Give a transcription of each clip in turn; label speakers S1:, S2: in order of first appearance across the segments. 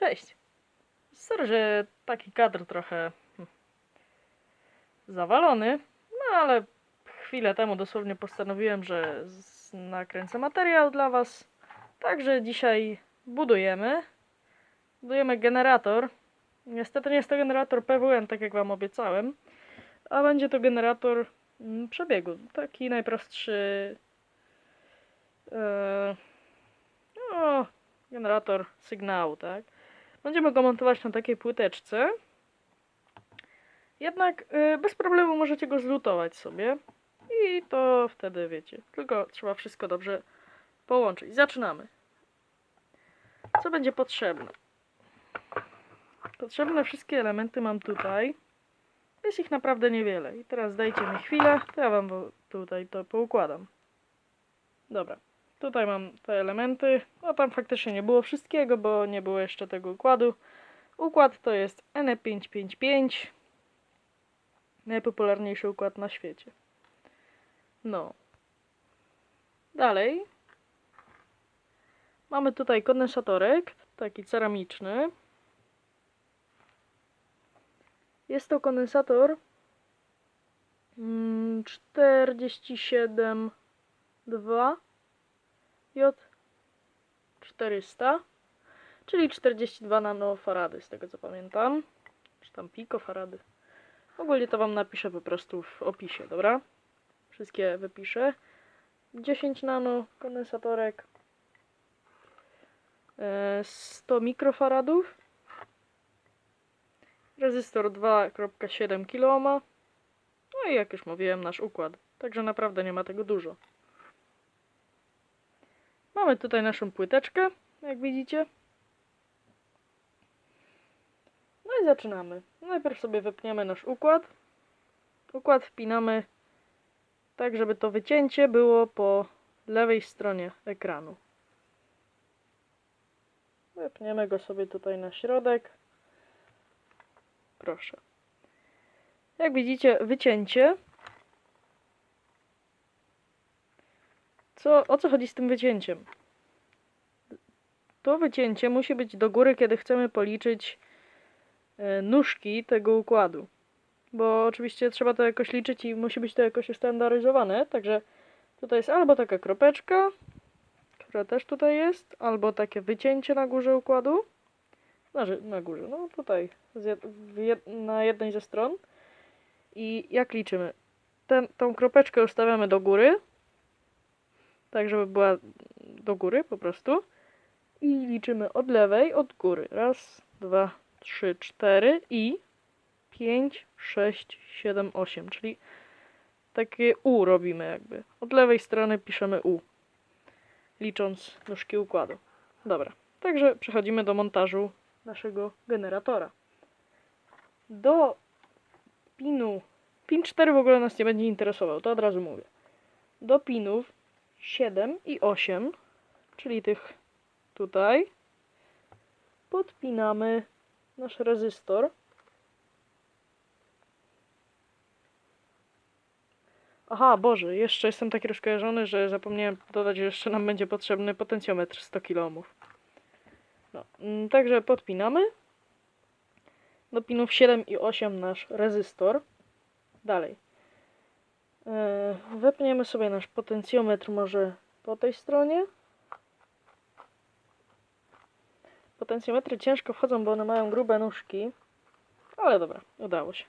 S1: Cześć. Sorry, że taki kadr trochę hm, zawalony, no ale chwilę temu dosłownie postanowiłem, że nakręcę materiał dla Was. Także dzisiaj budujemy. Budujemy generator. Niestety nie jest to generator PWN, tak jak Wam obiecałem, a będzie to generator mm, przebiegu. Taki najprostszy. e, no, generator sygnału, tak? Będziemy go montować na takiej płyteczce. Jednak y, bez problemu możecie go zlutować sobie. I to wtedy wiecie. Tylko trzeba wszystko dobrze połączyć. Zaczynamy. Co będzie potrzebne? Potrzebne wszystkie elementy mam tutaj. Jest ich naprawdę niewiele. I teraz dajcie mi chwilę, to ja wam tutaj to poukładam. Dobra. Tutaj mam te elementy. No tam faktycznie nie było wszystkiego, bo nie było jeszcze tego układu. Układ to jest NE555. Najpopularniejszy układ na świecie. No. Dalej. Mamy tutaj kondensatorek, taki ceramiczny. Jest to kondensator mm, 47.2 J400, czyli 42 nanofarady, z tego co pamiętam. Czy tam pikofarady. Ogólnie to wam napiszę po prostu w opisie, dobra? Wszystkie wypiszę. 10 nano kondensatorek. E, 100 mikrofaradów. Rezystor 2,7 kΩ. No i jak już mówiłem, nasz układ. Także naprawdę nie ma tego dużo. Mamy tutaj naszą płyteczkę, jak widzicie. No i zaczynamy. Najpierw sobie wypniemy nasz układ. Układ wpinamy tak, żeby to wycięcie było po lewej stronie ekranu. Wypniemy go sobie tutaj na środek. Proszę. Jak widzicie, wycięcie. Co, o co chodzi z tym wycięciem? To wycięcie musi być do góry, kiedy chcemy policzyć e, nóżki tego układu. Bo oczywiście trzeba to jakoś liczyć i musi być to jakoś ustandaryzowane. Także tutaj jest albo taka kropeczka, która też tutaj jest, albo takie wycięcie na górze układu. Znaczy, na górze, no tutaj, na jednej ze stron. I jak liczymy? Ten, tą kropeczkę ustawiamy do góry, tak żeby była do góry po prostu. I liczymy od lewej, od góry. Raz, dwa, trzy, cztery i 5, 6, 7, 8, czyli takie U robimy jakby. Od lewej strony piszemy U, licząc nóżki układu. Dobra, także przechodzimy do montażu naszego generatora. Do pinu, pin 4 w ogóle nas nie będzie interesował, to od razu mówię. Do pinów 7 i 8, czyli tych tutaj, podpinamy nasz rezystor. Aha, Boże, jeszcze jestem taki rozkojarzony, że zapomniałem dodać, że jeszcze nam będzie potrzebny potencjometr 100 kΩ. No, mm, także podpinamy. Do pinów 7 i 8 nasz rezystor. Dalej. E, wepniemy sobie nasz potencjometr może po tej stronie. Potencjometry ciężko wchodzą, bo one mają grube nóżki. Ale dobra, udało się.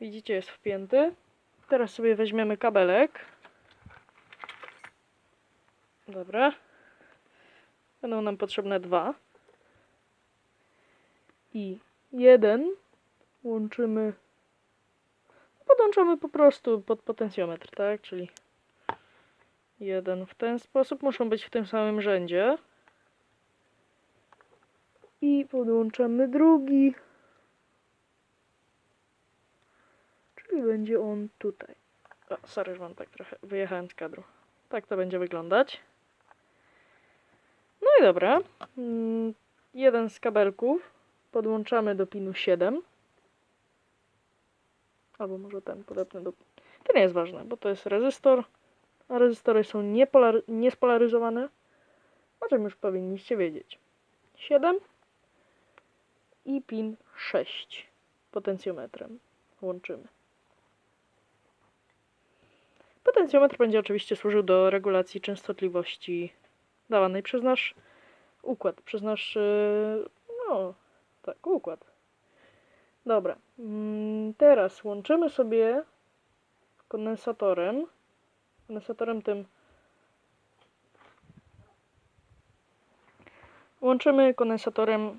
S1: Widzicie, jest wpięty. Teraz sobie weźmiemy kabelek. Dobra. Będą nam potrzebne dwa. I jeden łączymy. Podłączamy po prostu pod potencjometr, tak? Czyli jeden w ten sposób. Muszą być w tym samym rzędzie. I podłączamy drugi. Czyli będzie on tutaj. O, sorry, że mam tak trochę wyjechałem z kadru. Tak to będzie wyglądać. No i dobra. Mm, Jeden z kabelków podłączamy do pinu 7. Albo może ten podepnę do... To nie jest ważne, bo to jest rezystor. A rezystory są niespolaryzowane. O czym już powinniście wiedzieć. 7 i pin 6 potencjometrem łączymy. Potencjometr będzie oczywiście służył do regulacji częstotliwości dawanej przez nasz układ, przez nasz, yy, no tak, układ. Dobra, mm, teraz łączymy sobie kondensatorem, kondensatorem tym. Łączymy kondensatorem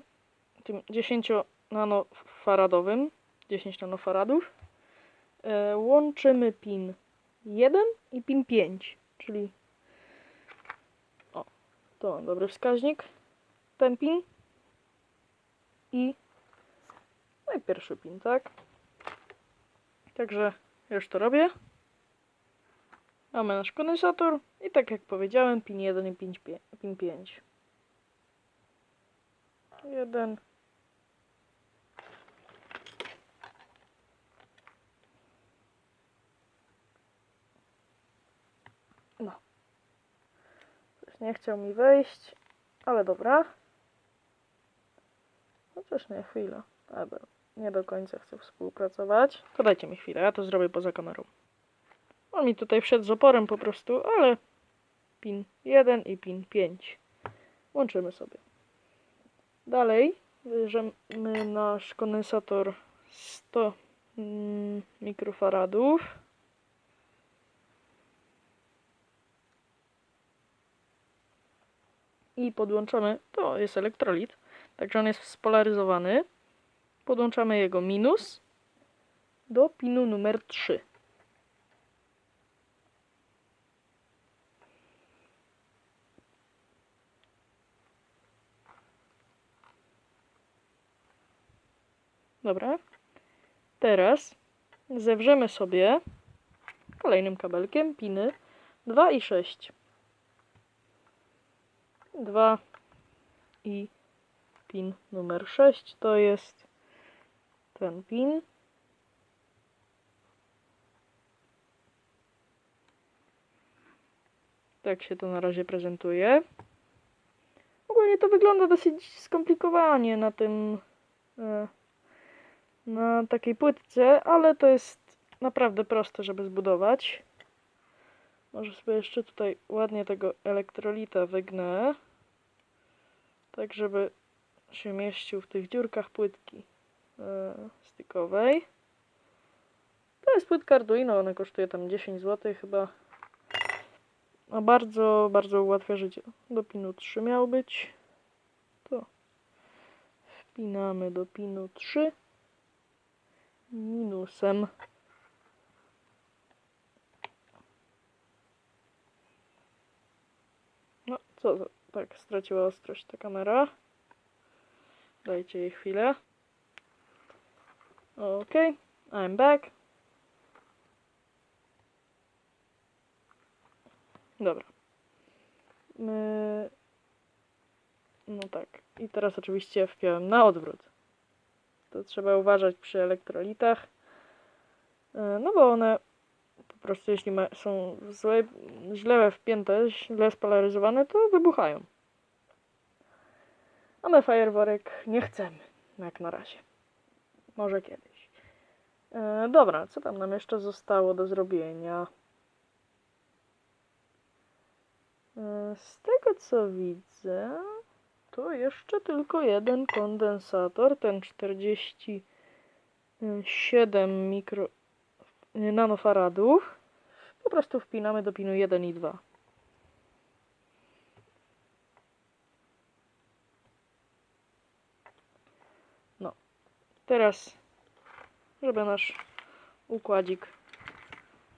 S1: tym 10 nanofaradowym, 10 nanofaradów, e, łączymy pin 1 i pin 5, czyli o, to dobry wskaźnik, ten pin i no i pierwszy pin, tak? Także już to robię. Mamy nasz kondensator i tak jak powiedziałem, pin 1 i pin 5. Pin 5. 1 No. Coś nie chciał mi wejść, ale dobra. Chociaż nie, chwila. Dobra, nie do końca chcę współpracować. To dajcie mi chwilę, ja to zrobię poza kamerą. On mi tutaj wszedł z oporem po prostu, ale pin 1 i pin 5. Łączymy sobie. Dalej bierzemy nasz kondensator 100 mm, mikrofaradów. I podłączamy, to jest elektrolit, także on jest spolaryzowany. Podłączamy jego minus do pinu numer 3. Dobra. Teraz zewrzemy sobie kolejnym kabelkiem piny 2 i 6. 2 i pin numer 6 to jest ten pin. Tak się to na razie prezentuje. Ogólnie to wygląda dosyć skomplikowanie na tym e, na takiej płytce, ale to jest naprawdę proste, żeby zbudować. Może sobie jeszcze tutaj ładnie tego elektrolita wygnę, tak żeby się mieścił w tych dziurkach płytki stykowej. To jest płytka Arduino, ona kosztuje tam 10 zł chyba. A bardzo, bardzo ułatwia życie. Do pinu 3 miał być. To wpinamy do pinu 3 minusem. No, co tak, straciła ostrość ta kamera. Dajcie jej chwilę. Ok, I'm back. Dobra. No tak. I teraz oczywiście wpiąłem na odwrót. To trzeba uważać przy elektrolitach. E, No bo one po prostu jeśli są złe, źle wpięte, źle spolaryzowane, to wybuchają. A my fajerworek nie chcemy, jak na razie. Może kiedyś. E, dobra, co tam nam jeszcze zostało do zrobienia? E, z tego co widzę, to jeszcze tylko jeden kondensator, ten 47 mikro nanofaradów. Po prostu wpinamy do pinu 1 i 2. No, teraz, żeby nasz układzik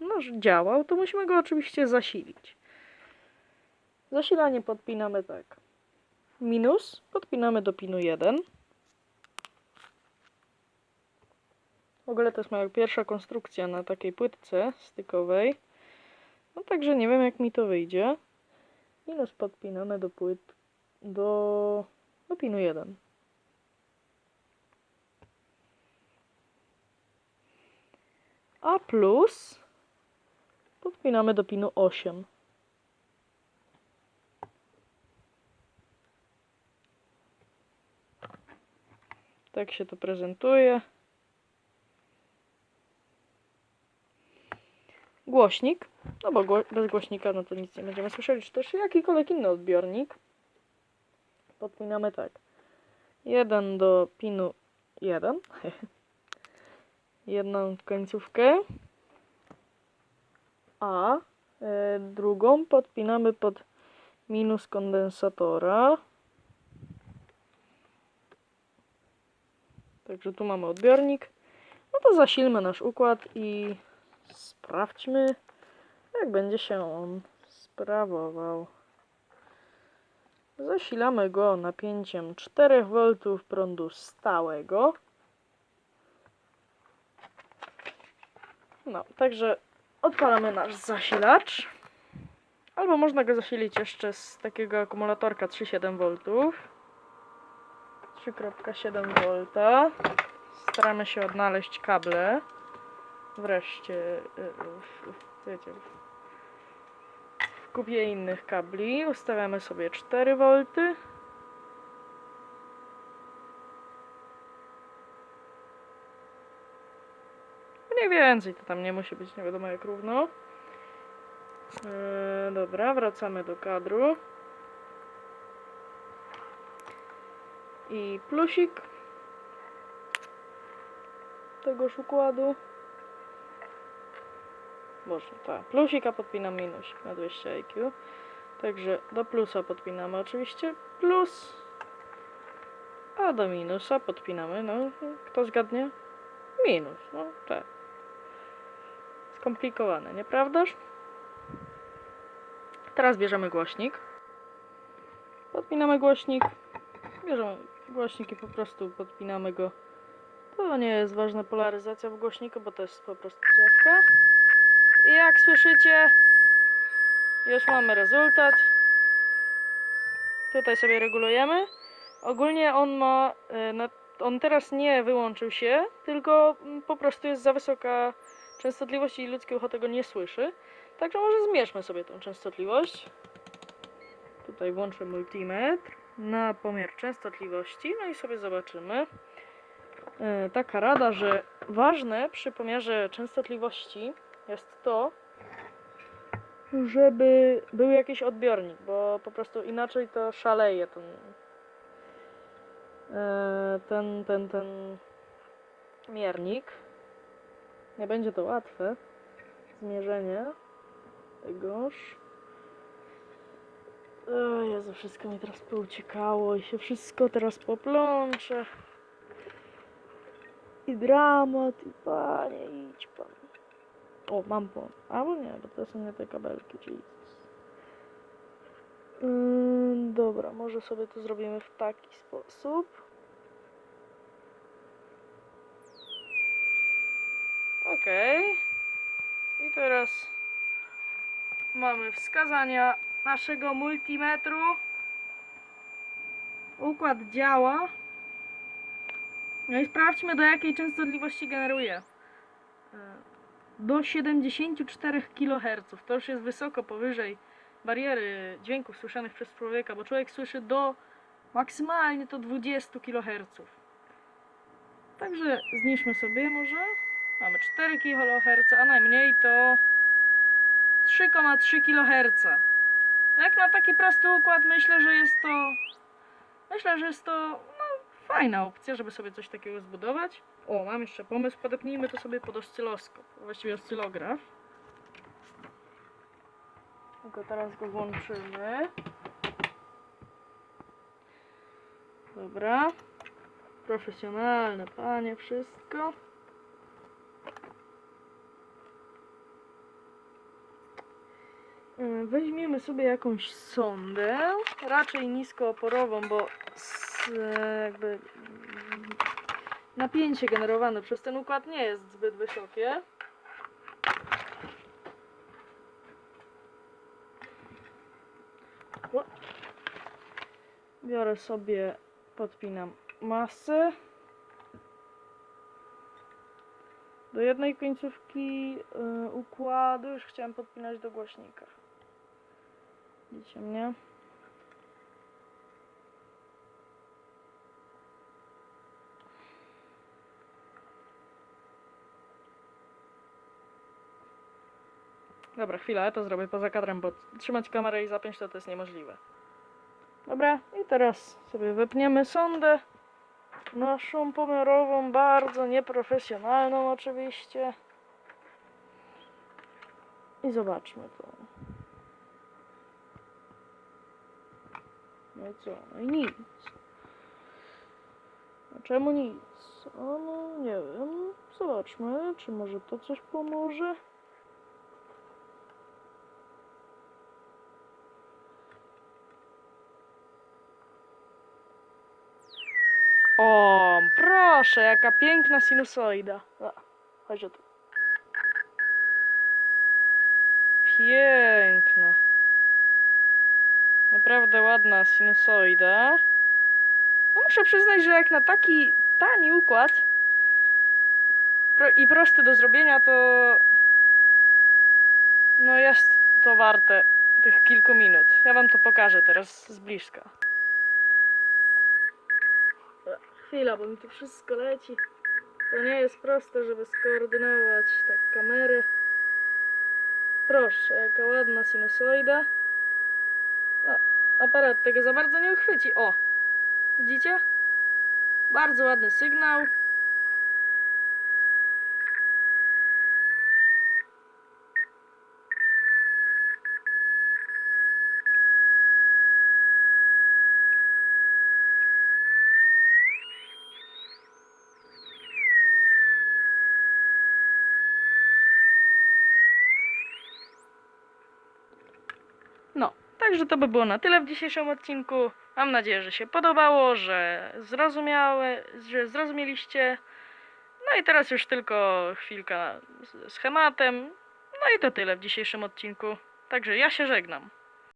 S1: nasz działał, to musimy go oczywiście zasilić. Zasilanie podpinamy tak minus podpinamy do pinu 1. W ogóle to jest moja pierwsza konstrukcja na takiej płytce stykowej. No także nie wiem jak mi to wyjdzie. Minus podpinamy do płyt do, do pinu 1. A plus podpinamy do pinu 8. Tak się to prezentuje. Głośnik, no bo bez głośnika no to nic nie będziemy słyszeli, czy też jakikolwiek inny odbiornik. Podpinamy tak. Jeden do pinu 1. Jedną końcówkę. A y, drugą podpinamy pod minus kondensatora. Także tu mamy odbiornik. No to zasilmy nasz układ i sprawdźmy, jak będzie się on sprawował. Zasilamy go napięciem 4 V prądu stałego. No, także odpalamy nasz zasilacz. Albo można go zasilić jeszcze z takiego akumulatorka 3,7 V. 3,7 V. Staramy się odnaleźć kable. Wreszcie, y, y, wiecie, w kupie innych kabli. Ustawiamy sobie 4 Mniej więcej, to tam nie musi być nie wiadomo jak równo. Eee, dobra, wracamy do kadru. I plusik tegoż układu. Można, tak. Plusika podpinam minusik na 200 IQ. Także do plusa podpinamy oczywiście plus, a do minusa podpinamy, no, kto zgadnie? Minus, no tak. Skomplikowane, nieprawdaż? Teraz bierzemy głośnik. Podpinamy głośnik. Bierzemy głośnik i po prostu podpinamy go. To nie jest ważna polaryzacja w głośniku, bo to jest po prostu drzewka. I jak słyszycie, już mamy rezultat. Tutaj sobie regulujemy. Ogólnie on ma, e, on teraz nie wyłączył się, tylko po prostu jest za wysoka częstotliwość i ludzkie ucho tego nie słyszy. Także może zmierzmy sobie tą częstotliwość. Tutaj włączę multimetr na pomiar częstotliwości, no i sobie zobaczymy. E, Taka rada, że ważne przy pomiarze częstotliwości jest to, żeby był jakiś odbiornik, bo po prostu inaczej to szaleje ten e, ten, ten, ten miernik. Nie będzie to łatwe zmierzenie tegoż. O Jezu, wszystko mi teraz pouciekało i się wszystko teraz poplącze. I dramat, i panie, idź pan. O, mam po. Albo nie, bo to są nie te kabelki, Jesus. Ym, dobra, może sobie to zrobimy w taki sposób. Okej. I teraz mamy wskazania naszego multimetru. Układ działa. No i sprawdźmy do jakiej częstotliwości generuje. E, Do 74 kHz. To już jest wysoko powyżej bariery dźwięków słyszanych przez człowieka, bo człowiek słyszy do maksymalnie to 20 kHz. Także zniszmy sobie może. Mamy 4 kHz, a najmniej to 3,3 kHz. Jak na taki prosty układ myślę, że jest to myślę, że jest to no, fajna opcja, żeby sobie coś takiego zbudować. O, mam jeszcze pomysł, podepnijmy to sobie pod oscyloskop, właściwie oscylograf. Tylko teraz go włączymy. Dobra. Profesjonalne panie, wszystko. Weźmiemy sobie jakąś sondę, raczej niskooporową, bo jakby napięcie generowane przez ten układ nie jest zbyt wysokie. Biorę sobie, podpinam masę. Do jednej końcówki y, układu już chciałem podpinać do głośnika. Widzicie mnie? Dobra, chwila, ja to zrobię poza kadrem, bo trzymać kamerę i zapiąć to, to jest niemożliwe. Dobra, i teraz sobie wypniemy sondę. Naszą pomiarową, bardzo nieprofesjonalną oczywiście. I zobaczmy to. No i co? No i nic. A czemu nic? A no nie wiem. Zobaczmy, czy może to coś pomoże. O, proszę, jaka piękna sinusoida. A, chodź o tu. Piękna. Naprawdę ładna sinusoida. No muszę przyznać, że jak na taki tani układ i prosty do zrobienia, to no jest to warte tych kilku minut. Ja wam to pokażę teraz z bliska. E, Chwila, bo mi tu wszystko leci. To nie jest proste, żeby skoordynować tak kamerę. Proszę, jaka ładna sinusoida. Aparat tego za bardzo nie uchwyci. O! Widzicie? Bardzo ładny sygnał. No, także to by było na tyle w dzisiejszym odcinku. Mam nadzieję, że się podobało, że zrozumiałe, że zrozumieliście. No i teraz już tylko chwilka ze schematem. No i to tyle w dzisiejszym odcinku. Także ja się żegnam.